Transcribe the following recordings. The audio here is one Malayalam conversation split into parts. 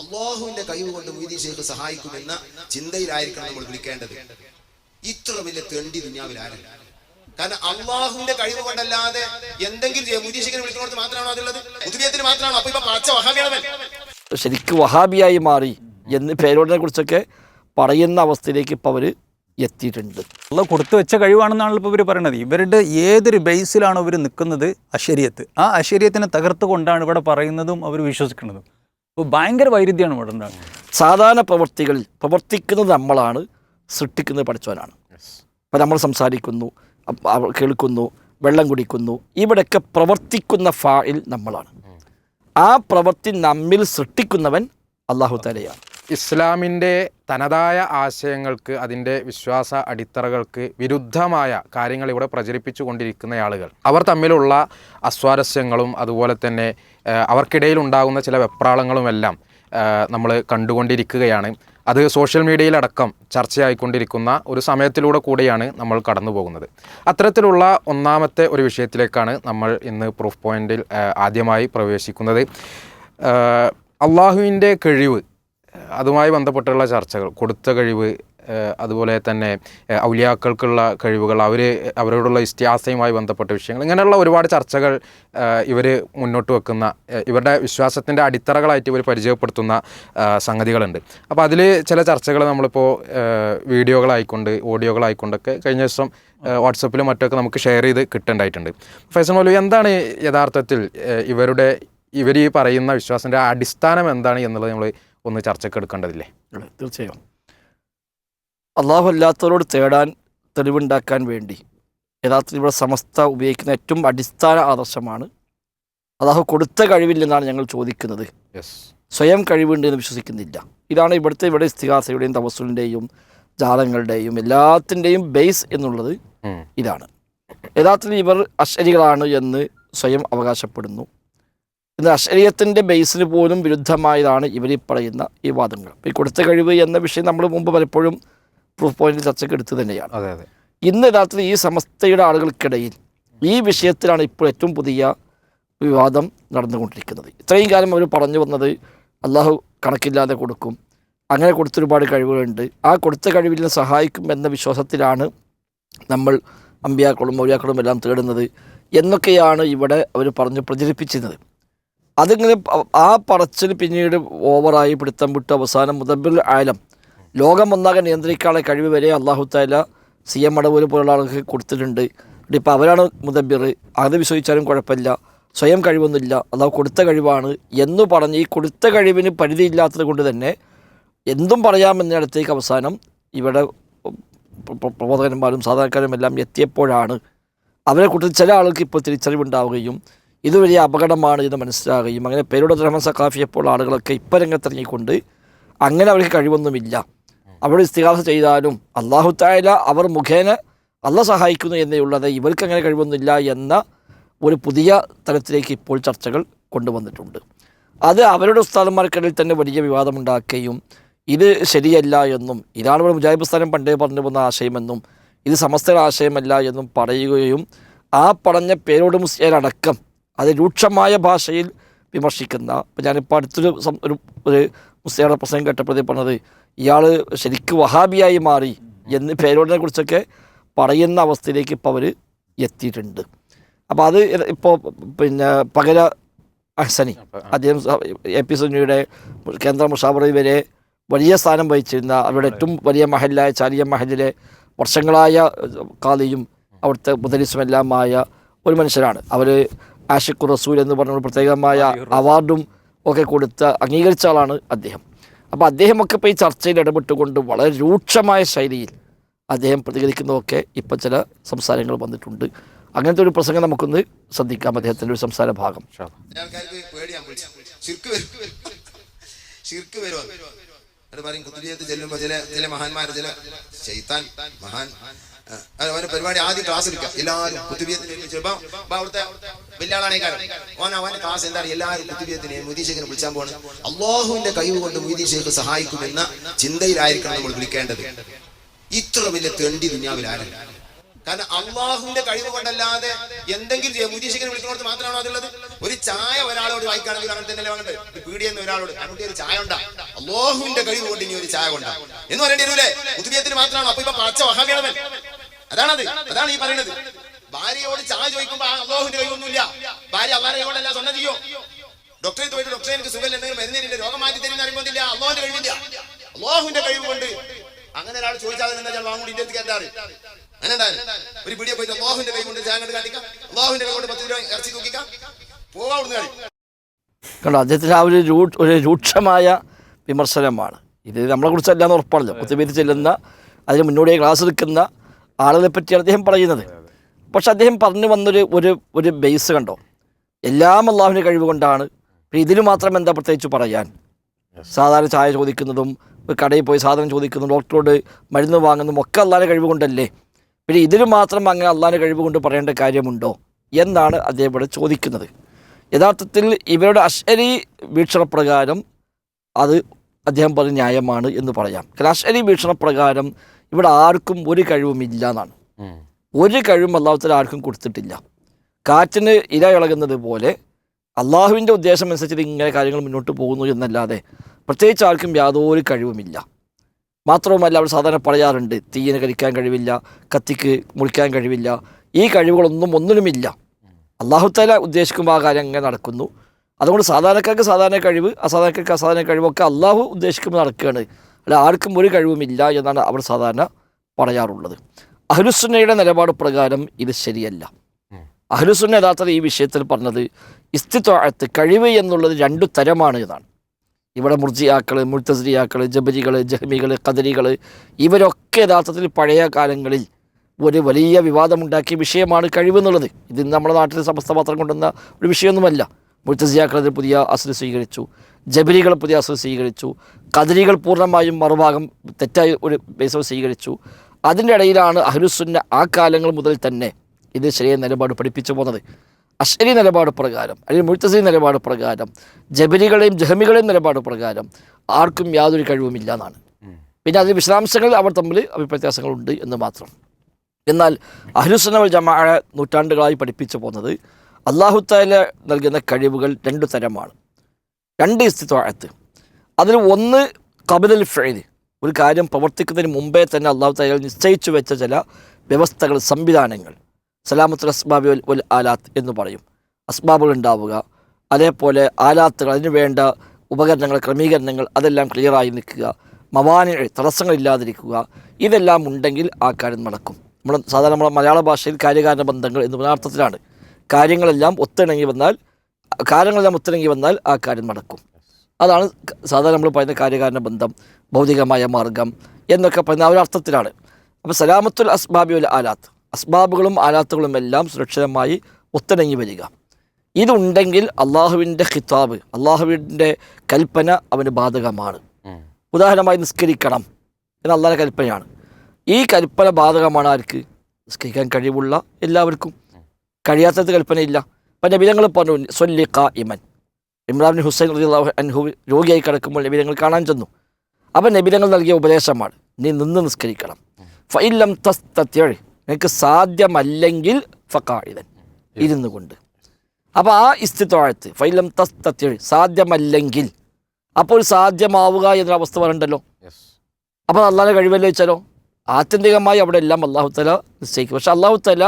അള്ളാഹുവിന്റെ കഴിവ് കൊണ്ട് മുദീ ഷേഖ് സഹായിക്കുമെന്ന ചിന്തയിലായിരിക്കണം നമ്മൾ വിളിക്കേണ്ടത്. ഇത്ര വലിയ തെണ്ടി ദുനിയാവിൽ ആരും കാരണം അള്ളാഹുവിന്റെ കഴിവ് കൊണ്ടല്ലാതെ എന്തെങ്കിലും ചെയ്യാം മുദീ ഷേഖിനെ വിളിക്കുന്നിടത്ത് മാത്രമാണോ അതുള്ളത് കുത്തിബിയത്തിന് മാത്രമാണോ? അപ്പൊ ഇപ്പൊ പച്ച വഹാബിയാണവൻ. ശരിക്കും വഹാബിയായി മാറി എന്ന് പേരോടിനെ കുറിച്ചൊക്കെ പറയുന്ന അവസ്ഥയിലേക്ക് ഇപ്പൊ അവർ എത്തിയിട്ടുണ്ട്. അള്ള കൊടുത്തു വെച്ച കഴിവാണെന്നാണല്ലോ ഇപ്പോൾ ഇവർ പറയുന്നത് ഇവരുടെ ഏതൊരു ബേസിലാണോ ഇവർ നിൽക്കുന്നത് അശരീയത്ത് ആ അശരീയത്തിനെ തകർത്തുകൊണ്ടാണ് ഇവിടെ പറയുന്നതും അവർ വിശ്വസിക്കുന്നതും. അപ്പോൾ ഭയങ്കര വൈരുദ്ധ്യമാണ് ഇവിടെ ഉണ്ടാകുന്നത് സാധാരണ പ്രവർത്തികളിൽ പ്രവർത്തിക്കുന്നത് നമ്മളാണ് സൃഷ്ടിക്കുന്നത് പഠിച്ചവനാണ് അപ്പോൾ നമ്മൾ സംസാരിക്കുന്നു കേൾക്കുന്നു വെള്ളം കുടിക്കുന്നു ഇവിടെയൊക്കെ പ്രവർത്തിക്കുന്ന ഫായിൽ നമ്മളാണ്. ആ പ്രവൃത്തി നമ്മിൽ സൃഷ്ടിക്കുന്നവൻ അള്ളാഹു തലയാണ് ഇസ്ലാമിന്റെ തനതായ ആശയങ്ങൾക്ക് അതിന്റെ വിശ്വാസ അടിത്തറകൾക്ക് വിരുദ്ധമായ കാര്യങ്ങൾ ഇവിടെ പ്രചരിപ്പിച്ചു കൊണ്ടിരിക്കുന്ന ആളുകൾ. അവർ തമ്മിലുള്ള അസ്വാരസ്യങ്ങളും അതുപോലെ തന്നെ അവർക്കിടയിൽ ഉണ്ടാകുന്ന ചില വെപ്രാളങ്ങളുമെല്ലാം നമ്മൾ കണ്ടുകൊണ്ടിരിക്കുകയാണ്. അത് സോഷ്യൽ മീഡിയയിലടക്കം ചർച്ചയായിക്കൊണ്ടിരിക്കുന്ന ഒരു സമയത്തിലൂടെ കൂടിയാണ് നമ്മൾ കടന്നു പോകുന്നത് അത്തരത്തിലുള്ള ഒന്നാമത്തെ ഒരു വിഷയത്തിലേക്കാണ് നമ്മൾ ഇന്ന് പ്രൂഫ് പോയിന്റിൽ ആദ്യമായി പ്രവേശിക്കുന്നത്. അള്ളാഹുവിന്റെ കഴിവ് അതുമായി ബന്ധപ്പെട്ടുള്ള ചർച്ചകൾ കൊടുത്ത കഴിവ് അതുപോലെ തന്നെ ഔലിയാക്കൾക്കുള്ള കഴിവുകൾ അവർ അവരോടുള്ള ഇസ്ത്യാസയുമായി ബന്ധപ്പെട്ട വിഷയങ്ങൾ ഇങ്ങനെയുള്ള ഒരുപാട് ചർച്ചകൾ ഇവർ മുന്നോട്ട് വെക്കുന്ന ഇവരുടെ വിശ്വാസത്തിന്റെ അടിത്തറകളായിട്ട് ഇവർ പരിചയപ്പെടുത്തുന്ന സംഗതികളുണ്ട്. അപ്പോൾ അതിൽ ചില ചർച്ചകൾ നമ്മളിപ്പോൾ വീഡിയോകളായിക്കൊണ്ട് ഓഡിയോകളായിക്കൊണ്ടൊക്കെ കഴിഞ്ഞ ദിവസം വാട്സപ്പിലും മറ്റൊക്കെ നമുക്ക് ഷെയർ ചെയ്ത് കിട്ടേണ്ടതായിട്ടുണ്ട്. ഫൈസൽ മൗലു എന്താണ് യഥാർത്ഥത്തിൽ ഇവരുടെ ഇവർ ഈ പറയുന്ന വിശ്വാസത്തിന്റെ അടിസ്ഥാനം എന്താണ് എന്നുള്ളത് നമ്മൾ ഒന്ന് ചർച്ചയ്ക്ക് എടുക്കേണ്ടതില്ലേ? തീർച്ചയായും. അള്ളാഹു അല്ലാത്തവരോട് തേടാൻ തെളിവുണ്ടാക്കാൻ വേണ്ടി യഥാർത്ഥത്തിൽ ഇവിടെ സമസ്ത ഉപയോഗിക്കുന്ന ഏറ്റവും അടിസ്ഥാന ആദർശമാണ്. അള്ളാഹു കൊടുത്ത കഴിവില്ലെന്നാണ് ഞങ്ങൾ ചോദിക്കുന്നത്. യെസ് സ്വയം കഴിവുണ്ട് എന്ന് വിശ്വസിക്കുന്നില്ല. ഇതാണ് ഇവിടുത്തെ ഇവിടെ ഇസ്തിഹാസയുടെയും തപസ്സുലിന്റെയും ജാലങ്ങളുടെയും എല്ലാത്തിന്റെയും ബേസ് എന്നുള്ളത് ഇതാണ്. യഥാർത്ഥത്തിൽ ഇവർ അശ്വരികളാണ് എന്ന് സ്വയം അവകാശപ്പെടുന്നു. എന്നാൽ അശ്രീയത്തിന്റെ ബേസിന് പോലും വിരുദ്ധമായതാണ് ഇവർ ഈ പറയുന്ന ഈ വാദങ്ങൾ. ഈ കൊടുത്ത കഴിവ് എന്ന വിഷയം നമ്മൾ മുമ്പ് പലപ്പോഴും പ്രൂഫ് പോയിന്റ് ചർച്ചയ്ക്ക് എടുത്തു തന്നെയാണ്. അതെ അതെ. ഇന്ന് യഥാർത്ഥത്തിൽ ഈ സമസ്തയുടെ ആളുകൾക്കിടയിൽ ഈ വിഷയത്തിലാണ് ഇപ്പോൾ ഏറ്റവും പുതിയ വിവാദം നടന്നുകൊണ്ടിരിക്കുന്നത്. ഇത്രയും കാലം അവർ പറഞ്ഞു വന്നത് അള്ളാഹു കണക്കില്ലാതെ കൊടുക്കും അങ്ങനെ കൊടുത്തൊരുപാട് കഴിവുകളുണ്ട്. ആ കൊടുത്ത കഴിവിൽ നിന്ന് സഹായിക്കും എന്ന വിശ്വാസത്തിലാണ് നമ്മൾ അമ്പിയാക്കളും മൗര്യാക്കളും എല്ലാം തേടുന്നത് എന്നൊക്കെയാണ് ഇവിടെ അവർ പറഞ്ഞ് പ്രചരിപ്പിച്ചിരുന്നത്. അതിങ്ങനെ ആ പറച്ചിൽ പിന്നീട് ഓവറായി പിടുത്തം വിട്ട് അവസാനം മുതബിൽ ആലം ലോകം ഒന്നാകെ നിയന്ത്രിക്കാനുള്ള കഴിവ് വരെ അള്ളാഹു താല സി എം അടവൂര് പോലുള്ള ആൾക്ക് കൊടുത്തിട്ടുണ്ട്. ഇപ്പോൾ അവരാണ് മുതബിർ അത് വിശ്വസിച്ചാലും കുഴപ്പമില്ല. സ്വയം കഴിവൊന്നുമില്ല. അള്ളാഹു കൊടുത്ത കഴിവാണ് എന്ന് പറഞ്ഞ് ഈ കൊടുത്ത കഴിവിന് പരിധിയില്ലാത്തത് കൊണ്ട് തന്നെ എന്തും പറയാമെന്നിടത്തേക്ക് അവസാനം ഇവിടെ പ്ര- പ്ര- പ്രബോധകന്മാരും സാധാരണക്കാരും എല്ലാം എത്തിയപ്പോഴാണ് അവരെ കൂട്ടത്തിൽ ചില ആൾക്ക് ഇപ്പോൾ തിരിച്ചറിവുണ്ടാവുകയും ഇത് വലിയ അപകടമാണ് എന്ന് മനസ്സിലാകുകയും അങ്ങനെ പേരുടെ റഹ്മാൻ സഖാഫിയപ്പോൾ ആളുകളൊക്കെ ഇപ്പം രംഗത്തിറങ്ങിക്കൊണ്ട് അങ്ങനെ അവർക്ക് കഴിവൊന്നുമില്ല. അവിടെ ഇസ്തിഹാസ ചെയ്താലും അള്ളാഹു തായാല അവർ മുഖേന അല്ല സഹായിക്കുന്നു എന്നേ ഉള്ളത് ഇവർക്ക് അങ്ങനെ കഴിവൊന്നുമില്ല എന്ന ഒരു പുതിയ തലത്തിലേക്ക് ഇപ്പോൾ ചർച്ചകൾ കൊണ്ടുവന്നിട്ടുണ്ട്. അത് അവരുടെ ഉസ്താദന്മാർക്കിടയിൽ തന്നെ വലിയ വിവാദമുണ്ടാക്കുകയും ഇത് ശരിയല്ല എന്നും ഇതാണ് ഇവിടെ മുജാഹിബ് സ്ഥാനം പണ്ടേ പറഞ്ഞു പോകുന്ന ആശയമെന്നും ഇത് സമസ്തയുടെ ആശയമല്ല എന്നും പറയുകയും ആ പറഞ്ഞ പേരോട് മുസ്ലിയരടക്കം അത് രൂക്ഷമായ ഭാഷയിൽ വിമർശിക്കുന്ന ഇപ്പം ഞാനിപ്പോൾ അടുത്തൊരു ഒരു ഒരു മുസ്ലിയുടെ പ്രസംഗം കേട്ടപ്പോഴത്തേ പറഞ്ഞത് ഇയാൾ ശരിക്കും വഹാബിയായി മാറി എന്ന് പേരോടിനെ കുറിച്ചൊക്കെ പറയുന്ന അവസ്ഥയിലേക്ക് ഇപ്പോൾ അവർ എത്തിയിട്ടുണ്ട്. അപ്പോൾ അത് ഇപ്പോൾ പിന്നെ പകര അഹ്സനി അദ്ദേഹം എ പി സുനിയുടെ കേന്ദ്ര മുഷാബറി വരെ വലിയ സ്ഥാനം വഹിച്ചിരുന്ന അവരുടെ ഏറ്റവും വലിയ മഹലായ ചാലിയ മഹലിലെ വർഷങ്ങളായ കാലിയും അവിടുത്തെ മുതലിസുമെല്ലാമായ ഒരു മനുഷ്യരാണ്. അവർ ആഷിഖ് റസൂൽ എന്ന് പറഞ്ഞ ഒരു പ്രത്യേകമായ അവാർഡും ഒക്കെ കൊടുത്ത അംഗീകരിച്ച ആളാണ് അദ്ദേഹം. അപ്പോൾ അദ്ദേഹമൊക്കെ ഇപ്പോൾ ഈ ചർച്ചയിൽ ഇടപെട്ടുകൊണ്ട് വളരെ രൂക്ഷമായ ശൈലിയിൽ അദ്ദേഹം പ്രതികരിക്കുന്നതൊക്കെ ഇപ്പോൾ ചില സംസാരങ്ങൾ വന്നിട്ടുണ്ട്. അങ്ങനത്തെ ഒരു പ്രസംഗം നമുക്കൊന്ന് ശ്രദ്ധിക്കാം. അദ്ദേഹത്തിന്റെ ഒരു സംസാര ഭാഗം. പറയും ചില ചില മഹാന്മാർ ചില ചൈത്താൻ മഹാൻ. അവന്റെ പരിപാടി ആദ്യം ക്ലാസ് എടുക്കാം. എല്ലാവരും കുത്തുബിയത്തിന് അവിടുത്തെ വലിയ ആളാണ് കാരണം ഓൻ അവന്റെ ക്ലാസ് എന്താണ് എല്ലാവരും കുത്തുബിയത്തിനെ മുദീ ഷേഖിനെ വിളിച്ചാൻ പോണ്. അള്ളാഹുവിന്റെ കഴിവ് കൊണ്ട് മുദീ ഷേഖ് സഹായിക്കുമെന്ന ചിന്തയിലായിരിക്കണം നമ്മൾ വിളിക്കേണ്ടത്. ഇത്ര വലിയ തെണ്ടി ആരും കാരണം അള്ളാഹുവിന്റെ കഴിവ് കൊണ്ടല്ലാതെ എന്തെങ്കിലും മുരീഷിക്കനെ വിളിക്കുന്നോട് മാത്രമാണോ അതുള്ളത്? ഒരു ചായ ഒരാളോട് വായിക്കുകയാണെങ്കിൽ അങ്ങനെ തന്നെ വാങ്ങണ്ടത്? പീടിയെന്ന് ഒരാളോട്. അങ്ങോട്ട് ഒരു ചായ ഉണ്ടാ അള്ളാഹുവിന്റെ കഴിവ് കൊണ്ട് ഇനി ഒരു ചായ കൊണ്ടാ. എന്ന് പറയേണ്ടി വരൂലേ? കുത്തുബിയത്തിന് മാത്രമാണോ. അപ്പൊ ഇപ്പൊ പച്ച വഹാബിയാണവൻ. അതാണത്. അതാണ് ഈ പറയുന്നത്. ഭാര്യയോട് ചായ ചോദിക്കുമ്പോ അള്ളാഹുവിന്റെ കഴിവൊന്നുമില്ല ഭാര്യ അള്ളാഹിനെ കൊണ്ടല്ല സ്വന്തം ചെയ്യോ? ഡോക്ടറെ പോയിട്ട് ഡോക്ടറെ എനിക്ക് സുഖം എന്തെങ്കിലും മരുന്നില്ല രോഗം മാറ്റി തരുന്ന അറിയുമ്പോന്നില്ല അള്ളാഹുവിന്റെ കഴിവില്ല. അള്ളാഹുവിന്റെ കഴിവ് കൊണ്ട് അങ്ങനെ ഒരാൾ ചോദിച്ചാൽ എന്താ ഞാൻ വാങ്ങുകൊണ്ട് ഇന്ത്യയ്ക്ക് കേട്ടാറ് അങ്ങനെ എന്താ ഒരു പിടിയെ പോയിട്ട് അള്ളാഹുവിന്റെ കൈ കൊണ്ട് ചായ കണ്ട് കാട്ടിക്കാം അള്ളാഹുവിന്റെ കൈ കൊണ്ട് പത്ത് രൂപ ഇറച്ചി തൂക്കിക്കാം. പോവാ അവിടുന്ന് കളി. കണ്ടോ അദ്ദേഹത്തിന് ആ ഒരു രൂ ഒരു രൂക്ഷമായ വിമർശനമാണ്. ഇത് നമ്മളെ കുറിച്ചല്ല എന്ന് ഉറപ്പാണല്ലോ കുത്തുബീത്ത് ചെല്ലുന്ന അതിന് മുന്നോടിയായി ക്ലാസ് എടുക്കുന്ന ആളുകളെ പറ്റിയാണ് അദ്ദേഹം പറയുന്നത്. പക്ഷെ അദ്ദേഹം പറഞ്ഞു വന്നൊരു ഒരു ഒരു ബേസ് കണ്ടോ? എല്ലാം അള്ളാഹുവിന്റെ കഴിവ് കൊണ്ടാണ്. പിന്നെ ഇതിൽ മാത്രം എന്താ പ്രത്യേകിച്ച് പറയാൻ? സാധാരണ ചായ ചോദിക്കുന്നതും കടയിൽ പോയി സാധനം ചോദിക്കുന്നതും ഡോക്ടറോട് മരുന്ന് വാങ്ങുന്നതും ഒക്കെ അള്ളാഹിന്റെ കഴിവ് കൊണ്ടല്ലേ? പിന്നെ ഇതിന് മാത്രം അങ്ങനെ അള്ളാഹിന്റെ കഴിവ് കൊണ്ട് പറയേണ്ട കാര്യമുണ്ടോ? എന്നാണ് അദ്ദേഹം ഇവിടെ ചോദിക്കുന്നത്. യഥാർത്ഥത്തിൽ ഇവരുടെ അശ്വരി വീക്ഷണപ്രകാരം അത് അദ്ദേഹം പറഞ്ഞ ന്യായമാണ് എന്ന് പറയാം. കാരണം അശ്വരി വീക്ഷണപ്രകാരം ഇവിടെ ആർക്കും ഒരു കഴിവും ഇല്ല എന്നാണ്. ഒരു കഴിവും അള്ളാഹുത്തല ആർക്കും കൊടുത്തിട്ടില്ല. കാറ്റിന് ഇര ഇളകുന്നത് പോലെ അള്ളാഹുവിന്റെ ഉദ്ദേശം അനുസരിച്ച് ഇങ്ങനെ കാര്യങ്ങൾ മുന്നോട്ട് പോകുന്നു എന്നല്ലാതെ പ്രത്യേകിച്ച് ആർക്കും യാതൊരു കഴിവുമില്ല. മാത്രവുമല്ല അവർ സാധാരണ പറയാറുണ്ട് തീയിന് കരിക്കാൻ കഴിവില്ല കത്തിക്ക് മുറിക്കാൻ കഴിവില്ല ഈ കഴിവുകളൊന്നും ഒന്നിനുമില്ല. അള്ളാഹുത്തല ഉദ്ദേശിക്കുമ്പോൾ ആ കാര്യം അങ്ങനെ നടക്കുന്നു. അതുകൊണ്ട് സാധാരണക്കാർക്ക് സാധാരണ കഴിവ് അസാധാരണക്കാർക്ക് അസാധാരണ കഴിവൊക്കെ അള്ളാഹു ഉദ്ദേശിക്കുമ്പോൾ നടക്കുകയാണ്. അല്ല ആർക്കും ഒരു കഴിവുമില്ല എന്നാണ് അവർ സാധാരണ പറയാറുള്ളത്. അഹ്ലുസുന്നയുടെ നിലപാട് പ്രകാരം ഇത് ശരിയല്ല. അഹ്ലുസുന്ന യഥാർത്ഥത്തിൽ ഈ വിഷയത്തിൽ പറഞ്ഞത് ഇസ്തിത്വത്ത് കഴിവ് എന്നുള്ളത് രണ്ടു തരമാണ് എന്നാണ്. ഇവിടെ മുർജിയാക്കൾ മുഴ്ത്തസ്രിയാക്കൾ ജബരികൾ ജഹ്മികൾ കദരികൾ ഇവരൊക്കെ യഥാർത്ഥത്തിൽ പഴയ കാലങ്ങളിൽ ഒരു വലിയ വിവാദമുണ്ടാക്കിയ വിഷയമാണ് കഴിവെന്നുള്ളത് ഇത് നമ്മുടെ നാട്ടിലെ സമസ്ത പത്രം കൊണ്ടുവന്ന ഒരു വിഷയമൊന്നുമല്ല. മുൾത്തസിയാക്കൾ അതിൽ പുതിയ അസുര സ്വീകരിച്ചു. ജബരികൾ പുതിയ അസുഖം സ്വീകരിച്ചു. കദരികൾ പൂർണമായും മറുഭാഗം തെറ്റായി ഒരു ബേസോ സ്വീകരിച്ചു. അതിന്റെ ഇടയിലാണ് അഹ്ലുസുന്ന ആ കാലങ്ങൾ മുതൽ തന്നെ ഇത് ശരിയ നിലപാട് പഠിപ്പിച്ചു പോകുന്നത്. അശ്വരി നിലപാട് പ്രകാരം അല്ലെങ്കിൽ മുഴുത്തസി നിലപാട് പ്രകാരം ജബരികളെയും ജഹമികളെയും നിലപാട് പ്രകാരം ആർക്കും യാതൊരു കഴിവുമില്ല എന്നാണ്. പിന്നെ അതിന് വിശദാംശങ്ങൾ അവർ തമ്മിൽ അഭിപ്രത്യാസങ്ങളുണ്ട് എന്ന് മാത്രം. എന്നാൽ അഹ്ലുസുന്ന ജമാ നൂറ്റാണ്ടുകളായി പഠിപ്പിച്ചു പോകുന്നത് അള്ളാഹുത്താല നൽകുന്ന കഴിവുകൾ രണ്ടു തരമാണ്. രണ്ട് ഇസ്തിത്വാഴത്ത് അതിൽ ഒന്ന് കബിലൽ ഫെയിൽ ഒരു കാര്യം പ്രവർത്തിക്കുന്നതിന് മുമ്പേ തന്നെ അള്ളാഹു തയ്യാൽ നിശ്ചയിച്ചു വെച്ച ചില വ്യവസ്ഥകൾ സംവിധാനങ്ങൾ. സലാമത്തുൽ അസ്ബാബി ഉൽ ആലാത്ത് എന്ന് പറയും. അസ്ബാബുകൾ ഉണ്ടാവുക അതേപോലെ ആലാത്തുകൾ അതിന് വേണ്ട ഉപകരണങ്ങൾ ക്രമീകരണങ്ങൾ അതെല്ലാം ക്ലിയറായി നിൽക്കുക. മവാനി തടസ്സങ്ങളില്ലാതിരിക്കുക ഇതെല്ലാം ഉണ്ടെങ്കിൽ ആ കാര്യം നടക്കും. നമ്മൾ സാധാരണ നമ്മുടെ മലയാള ഭാഷയിൽ കാര്യകാരണ ബന്ധങ്ങൾ എന്ന് പറഞ്ഞ അർത്ഥത്തിലാണ്. കാര്യങ്ങളെല്ലാം ഒത്തിണങ്ങി വന്നാൽ കാര്യങ്ങളെല്ലാം ഒത്തിണങ്ങി വന്നാൽ ആ കാര്യം നടക്കും. അതാണ് സാധാരണ നമ്മൾ പറയുന്ന കാര്യകാരണ ബന്ധം ഭൗതികമായ മാർഗം എന്നൊക്കെ പറയുന്ന ആ ഒരു അർത്ഥത്തിലാണ്. അപ്പോൾ സലാമത്തുൽ അസ്ബാബി ഉൽ ആലാത്ത് അസ്ബാബുകളും ആലാത്തുകളും എല്ലാം സുരക്ഷിതമായി ഒത്തിണങ്ങി വരിക. ഇതുണ്ടെങ്കിൽ അള്ളാഹുവിന്റെ ഖിതാബ് അള്ളാഹുവിന്റെ കൽപ്പന അവന് ബാധകമാണ്. ഉദാഹരണമായി നിസ്കരിക്കണം എന്ന അള്ളാഹിന്റെ കൽപ്പനയാണ്. ഈ കൽപ്പന ബാധകമാണ് ആർക്ക്? നിസ്കരിക്കാൻ കഴിവുള്ള എല്ലാവർക്കും. കഴിയാത്തത് കൽപ്പനയില്ല. അപ്പം നബിതങ്ങൾ പറഞ്ഞു സൊല്ലി ഇമൻ ഇമ്രാൻ ഹുസൈൻ റളിയല്ലാഹു അൻഹു രോഗിയായി കിടക്കുമ്പോൾ നബിതങ്ങൾ കാണാൻ ചെന്നു അപ്പം നബിതങ്ങൾ നൽകിയ ഉപദേശമാണ് നീ നിന്ന് നിസ്കരിക്കണം ഫൈലം തസ്തത്യഴ് നിനക്ക് സാധ്യമല്ലെങ്കിൽ ഫക്കാഴിതൻ ഇരുന്നു കൊണ്ട് അപ്പോൾ ആ ഇസ്തിത്വാഴത്ത് ഫൈലം തസ്തത്യഴ് സാധ്യമല്ലെങ്കിൽ അപ്പോൾ സാധ്യമാവുക എന്നൊരവസ്ഥ പറയണ്ടല്ലോ അപ്പോൾ അള്ളാഹിനെ കഴിവല്ലേ വെച്ചാലോ ആത്യന്തികമായി അവിടെ എല്ലാം അള്ളാഹു തല നിശ്ചയിക്കും പക്ഷെ അള്ളാഹു തല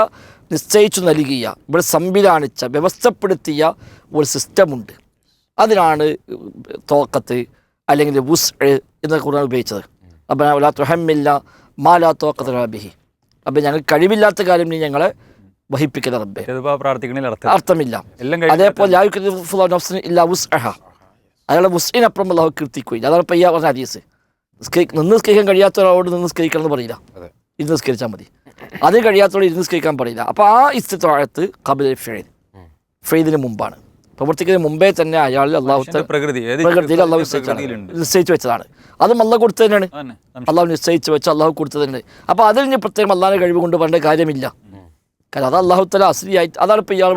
നിശ്ചയിച്ചു നൽകിയ ഇവിടെ സംവിധാനിച്ച വ്യവസ്ഥപ്പെടുത്തിയ ഒരു സിസ്റ്റമുണ്ട്. അതിനാണ് തോക്കത്ത് അല്ലെങ്കിൽ വുസ് എന്ന ഖുർആൻ ഉപയോഗിച്ചത്. അപ്പം ലാ തുഹമ്മില്ല മാലാ തോക്കത്ത് റബിഹി അപ്പം ഞങ്ങൾ കഴിവില്ലാത്ത കാര്യം നീ ഞങ്ങളെ വഹിപ്പിക്കുന്ന റബ്ബെ. അർത്ഥമില്ല. അതേപോലെ അയാളെ വുസ്ഇനപ്പുറം അള്ളാഹു കീർത്തിക്കുകയില്ല. അതാണ് പയ്യ പറഞ്ഞ ഹദീസ്. നിന്ന് നിസ്കരിക്കാൻ കഴിയാത്ത ഒരാളോട് നിന്ന് നിസ്കരിക്കണം എന്ന് പറയില്ല. ഇത് നിസ്കരിച്ചാൽ മതി. അത് കഴിയാത്തോളം ഇരുന്ന് നിസ്കരിക്കാൻ പറയില്ല അപ്പോൾ ആ ഇസ്തിത്വാഴത്ത് കബിൽ ഫെയ്ദ് ഫെയ്ദിന് മുമ്പാണ്. പ്രവർത്തിക്കുന്നതിന് മുമ്പേ തന്നെ അയാൾ അള്ളാഹു പ്രകൃതി പ്രകൃതിയിൽ അള്ളാഹു നിശ്ചയിച്ചു വെച്ചതാണ്. അതും അള്ളാഹ് കൊടുത്തു തന്നെയാണ്. അതന്നെ. അള്ളാഹു നിശ്ചയിച്ച് വെച്ച് അള്ളാഹു കൊടുത്തത് തന്നെ അപ്പോൾ അതിൽ ഇനി പ്രത്യേകം അള്ളാഹിനെ കഴിവ് കൊണ്ട് പറയേണ്ട കാര്യമില്ല. കാരണം അത് അള്ളാഹു തല അസ്ലിയായി അതാണ് ഇപ്പോൾ ഇയാൾ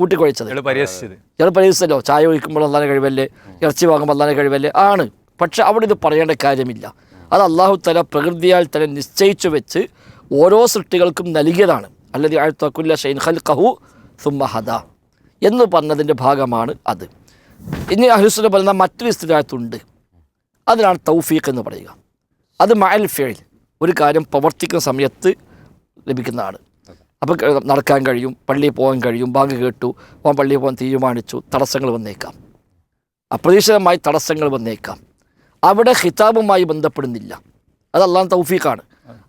കൂട്ടിക്കുഴച്ചത്. ഇയാൾ പരിഹസിച്ചല്ലോ. ചായ ഒഴിക്കുമ്പോൾ അള്ളാഹിനെ കഴിവല്ലേ? ഇറച്ചി വാങ്ങുമ്പോൾ അള്ളാഹിനെ കഴിവല്ലേ? ആണ്. പക്ഷെ അവിടെ ഇത് പറയേണ്ട കാര്യമില്ല. അത് അള്ളാഹു തല പ്രകൃതിയാൽ തന്നെ നിശ്ചയിച്ചു വെച്ച് ഓരോ സൃഷ്ടികൾക്കും നൽകിയതാണ്. അല്ലതി ആഴ്ത്തക്കുല്ല ഷൈൻ ഖൽഖഹു സുമ്മ ഹദ. എന്ന് പറഞ്ഞതിന്റെ ഭാഗമാണ് അത്. ഇനി അഹ്ലുസുന പറയുന്ന മറ്റൊരു വിസ്തൃതായത്തുണ്ട് അതിനാണ് തൗഫീഖ് എന്ന് പറയുക. അത് മയൽ ഫേൽ ഒരു കാര്യം പ്രവർത്തിക്കുന്ന സമയത്ത് ലഭിക്കുന്നതാണ്. അപ്പോൾ നടക്കാൻ കഴിയും പള്ളിയിൽ പോകാൻ കഴിയും ബാങ്ക് കേട്ടു പോകാൻ പള്ളിയിൽ പോകാൻ തീരുമാനിച്ചു തടസ്സങ്ങൾ വന്നേക്കാം. അപ്രതീക്ഷിതമായി തടസ്സങ്ങൾ വന്നേക്കാം. അവിടെ ഹിതാബുമായി ബന്ധപ്പെടുന്നില്ല. അത് തൗഫീഖാണ്.